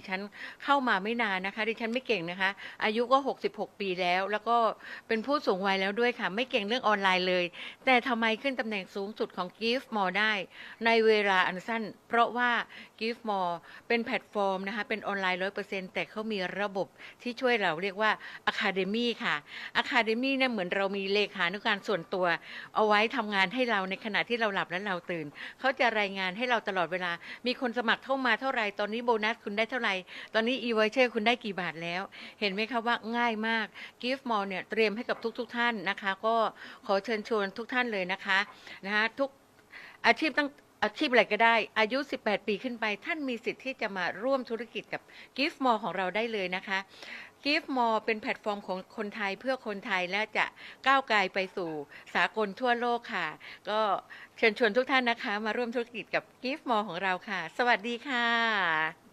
ดิฉันเข้ามาไม่นานนะคะ ดิฉันไม่เก่งนะคะ อายุก็ 66 ปีแล้ว แล้วก็เป็นผู้สูงวัยแล้วด้วยค่ะ ไม่เก่งเรื่องออนไลน์เลย แต่ทำไมขึ้นตำแหน่งสูงสุดของ Gift More ได้ ในเวลาอันสั้น เพราะว่า Gift More เป็นแพลตฟอร์มนะคะ เป็นออนไลน์ 100%แต่เขามีระบบที่ช่วยเราเรียกว่า Academy ค่ะ Academy เนี่ยเหมือนเรามีเลขานุการส่วนตัว เอาไว้ทำงานให้เราในขณะที่เราหลับและเราตื่น เขาจะรายงานให้เราตลอดเวลา มีคนสมัครเข้ามาเท่าไหร่ตอนนี้โบนัสคุณได้เท่าไหร่ตอนนี้ e v o u c h e r คุณได้กี่บาทแล้ว เห็นไหมคะว่าง่ายมาก Gift Mall เนี่ยเตรียมให้กับทุกๆทท่านนะคะ ก็ขอเชิญชวนทุกท่านเลยนะคะนะคะทุกอาชีพตั้งอาชีพอะไรก็ได้ อายุ 18 ปีขึ้นไป ท่านมีสิทธิ์ที่จะมาร่วมธุรกิจกับ Gift Mall ของเราได้เลยนะคะ Gift Mall เป็นแพลตฟอร์มของคนไทยเพื่อคนไทยและจะก้าวไกลไปสู่สากลทั่วโลกค่ะ ก็เชิญชวนทุกท่านนะคะ มาร่วมธุรกิจกับ Gift Mall ของเราค่ะ สวัสดีค่ะ